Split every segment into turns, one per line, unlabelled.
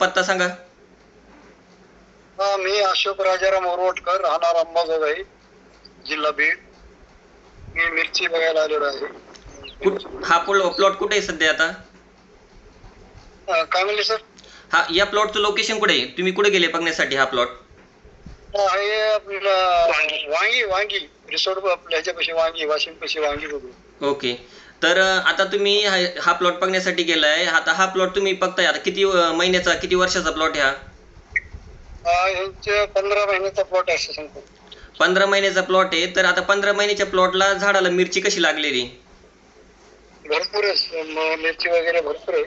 पत्ता सांगा.
हा मी अशोक राजाराम ओरवटकर राहणार अंबाजोगाई जिल्हा बीड. मी मिरची बघायला आलेलो आहे.
हा प्लॉट कुठे आहे सध्या आता?
काय म्हणले सर
हा या प्लॉटचं लोकेशन कुठे आहे? तुम्ही कुठे गेले बघण्यासाठी हा प्लॉट
वांगी वांगी. रिसोर्ट आपल्या ह्याच्यापाशी वांगी वाशिम पाशी वांगी बघू.
ओके तर आता तुम्ही हा- हा प्लॉट बघण्यासाठी गेलाय. आता हा प्लॉट तुम्ही बघताय. आता किती अं, महिन्याचा किती वर्षाचा प्लॉट हा?
हा यांचे पंधरा महिन्याचा प्लॉट आहे
पंधरा महिन्याचा प्लॉट आहे. तर आता पंधरा महिन्याच्या प्लॉटला झाडाला मिरची कशी लागलेली?
भरपूर आहे. म- मिरची वगैरे भरपूर आहे.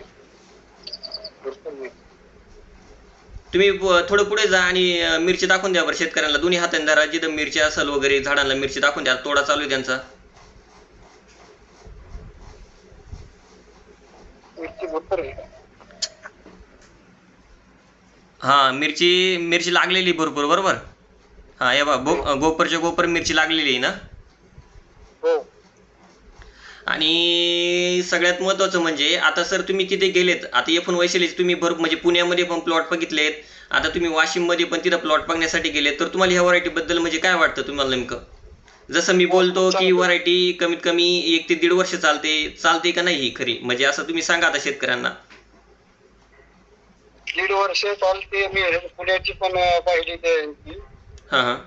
भरपूर मिरची.
तुम्ही प- थोडं पुढे जा आणि अं, मिरची दाखवून द्या बरं शेतकऱ्यांना. दोन्ही हाताने धरा. जिथं मिरची असेल वगैरे झाडांना मिरची दाखवून द्या. तोडा चालू आहे त्यांचा.
मिरची भरपूर आहे.
हा मिरची मिरची लागलेली भरपूर बरोबर? हा हे बा बो गोपरच्या गोपर मिरची लागलेली आहे ना?
हो.
आणि सगळ्यात महत्त्वाचं म्हणजे आता सर तुम्ही तिथे गेलेत आता येथून वैशालीच तुम्ही भर म्हणजे पुण्यामध्ये पण प्लॉट बघितलेत आता तुम्ही वाशिममध्ये पण तिथं प्लॉट बघण्यासाठी गेलेत तर तुम्हाला ह्या व्हरायटीबद्दल म्हणजे काय वाटतं तुम्हाला नेमकं? जसं मी बोलतो की व्हरायटी कमीत कमी एक ते दीड वर्ष चालते चालते का नाही ही खरी? म्हणजे असं तुम्ही सांगा आता शेतकऱ्यांना.
दीड वर्ष चालते मी पुण्याची पण पाहिली
हां हां.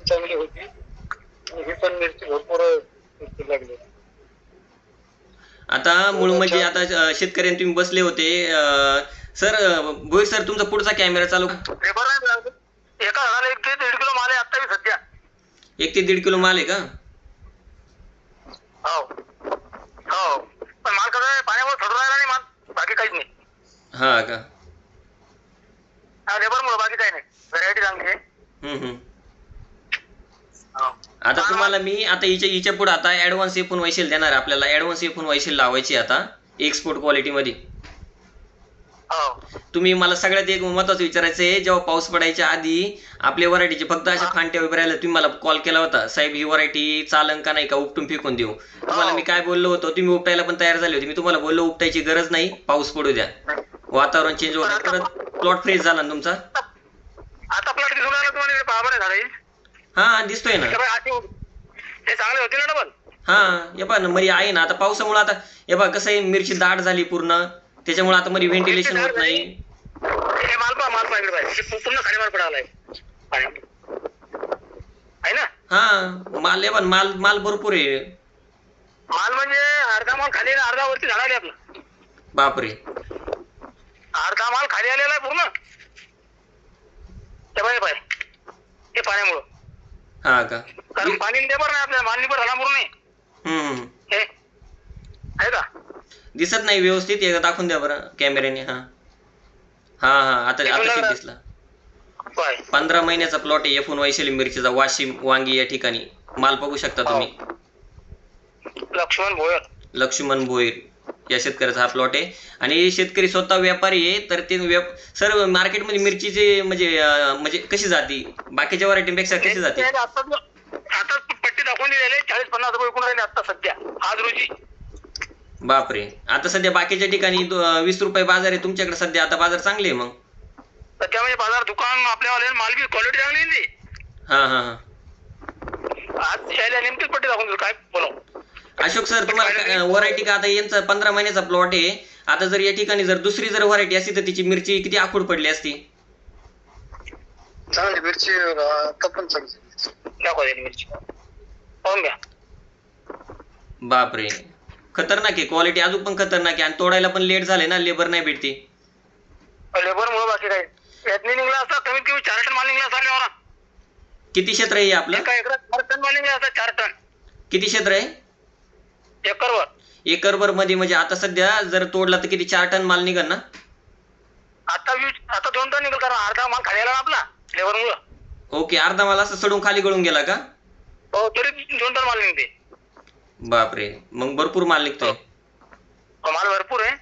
चांगली होती. आणि ही पण मिरची भरपूर लागली.
आता मूळ म्हणजे आता शेतकऱ्यांनी तुम्ही बसले होते सर अं, भोईर सर तुमचा पुढचा कॅमेरा चालू.
एका एक ते दीड किलो माल आहे आता सध्या.
एक ते दीड किलो माल आहे का?
हो. हो. पण माल कसं पाण्यामुळे थोडं राहिला नाही माल. बाकी काहीच नाही.
हा का?
लेबर मुळे बाकी काही नाही. व्हरायटी चांगली आहे.
हम्म हम्म.
हो.
आता तुम्हाला मी आता हिच्या हिच्या पुढे आता ऍडव्हान्स एफोन वैशील देणार आहे. आपल्याला ऍडव्हान्स एफोन वैशील लावायची आता. एक्सपोर्ट क्वालिटीमध्ये
हो
तुम्ही मला सगळ्यात एक महत्वाचं विचारायचं आहे जेव्हा पाऊस पडायच्या आधी आपल्या व्हरायटीचे फक्त अशा फांट्या उभे राहिल्या तुम्ही मला कॉल केला होता साहेब ही व्हरायटी चालन का नाही का उपटून फेकून देऊ? तुम्हाला मी काय बोललो होतो तुम्ही उपटायला पण तयार झाले होते. मी तुम्हाला बोललो उपटायची गरज नाही पाऊस पडू द्या. वातावरण चेंज होतं परत प्लॉट फ्रेश झाला ना तुमचा?
आता प्लॉट दिसून तुम्हाला पहा
हा दिसतोय ना.
हे चांगले होते ना
हा हे पहा ना मरी आहे ना. आता पावसामुळे आता हे बघा कसं आहे मिरची दाट झाली पूर्ण. त्याच्यामुळे आता मरी व्हेंटिलेशन होत नाही.
हे पाहिजे पूर्ण खाली माल पडायला आहे. ना?
हा माल हे पण माल माल भरपूर आहे.
माल म्हणजे अर्धा माल खाली आहे, अर्धा वरती झाडाले आपलं.
बापरे.
अर्धा माल खाली आलेला आहे पूर्ण. ते हे पाण्यामुळं.
हा का?
कारण पाणी लेबर नाही आपल्याला. माल निबर झाला पूर्ण
हम्म हम्म.
हे. आहे का?
दिसत नाही व्यवस्थित एकदा दाखवून द्या बरं कॅमेऱ्याने हा. हा हा आता आता ठीक दिसला. पंधरा महिन्याचा प्लॉट आहे एफून वैशाली मिरचीचा वाशिम वांगी या ठिकाणी. माल बघू शकता तुम्ही.
लक्ष्मण भोयर.
लक्ष्मण भोईर या शेतकऱ्याचा हा प्लॉट आहे. आणि शेतकरी स्वतः व्यापारी आहे तर ते व्याप सर मार्केटमध्ये मिरचीचे म्हणजे म्हणजे कशी जाती? बाकीच्या व्हरायटीपेक्षा कशी जाते?
आता आता पट्टी दाखवून दिलेले चाळीस पन्नास रुपये विकून राहिले आता सध्या. आज रोजी.
बापरे. आता सध्या बाकीच्या ठिकाणी दो- वीस रुपये बाजार आहे तुमच्याकडे सध्या. आता बाजार चांगले आहे मग.
सध्या म्हणजे बाजार दुकान आपल्यावाले माल बी क्वालिटी चांगली आहे
हा हा हा.
आज नेमकीच पट्टी दाखवून काय बोलाव?
अशोक सर तुम्हाला व्हरायटी का आता यांचा पंधरा महिन्याचा प्लॉट आहे. आता जर या ठिकाणी जर दुसरी जर व्हरायटी असती तर तिची मिरची किती आखूड पडली असती?
चांगली मिरची आता पण चांगली दाखवा मिरची. पाहून घ्या.
बापरे. खतरनाक आहे क्वालिटी अजून पण खतरनाक आहे आणि तोडायला पण लेट झाले ना लेबर नाही भेटते.
लेबर मुळे बाकी काय निघला असता कमीत कमी चार टन माल निघला असता आपल्यावर
किती क्षेत्र आहे हे आपलं?
एका एकरात चार टन माल निघला असता चार टन.
किती क्षेत्र आहे?
एकरवर.
एकरभरमध्ये म्हणजे आता सध्या जर तोडला तर किती चार टन माल निघल ना?
आता वीस आता दोन टन निघल कारण अर्धा माल खाली आला ना आपला लेबर मुळे.
ओके अर्धा माल असं सडून खाली गळून गेला का?
हो तरी दोन टन माल निघते.
बापरे. मग भरपूर माल निघतोय.
हो, माल भरपूर आहे.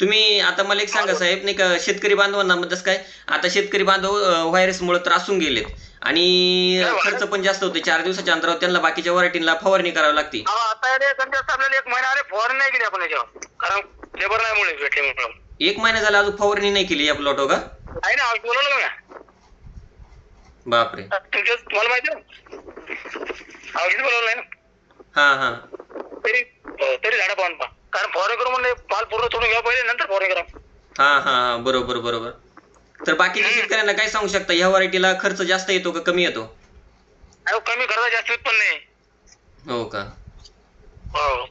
तुम्ही आता मला एक सांगा साहेब नाही का शेतकरी बांधवांना मग जसं काय आता शेतकरी बांधव व्हायरसमुळे त्रासून गेलेत. आणि खर्च पण जास्त होते चार दिवसाच्या अंतरावर त्यांना बाकीच्या व्हरायटीला फवारणी करावी लागते.
हा, हे आपल्याला एक महिना अरे फवारणी नाही केली आपण याच्यावर. कारण लेबर नाही मुळे भेटले म्हणून
एक महिना झाला अजून फवारणी नाही केली या प्लॉट का?
आहे ना बोलवलं ना
बापरे.
तुमच्या तुम्हाला माहिती बोलवलं नाही ना.
हा हा
तरी तरी झाडं पाहून पहा. कारण फवारणी करून म्हणले पाल पूर्ण तोडून घ्या पहिले नंतर फवारणी करा
हा हा हा. बरोबर बरोबर. तर बाकीच्या शेतकऱ्यांना काय सांगू शकता? ह्या व्हरायटीला खर्च जास्त येतो का कमी येतो?
अहो कमी खर्च जास्त उत्पन्न आहे.
हो का?
हो.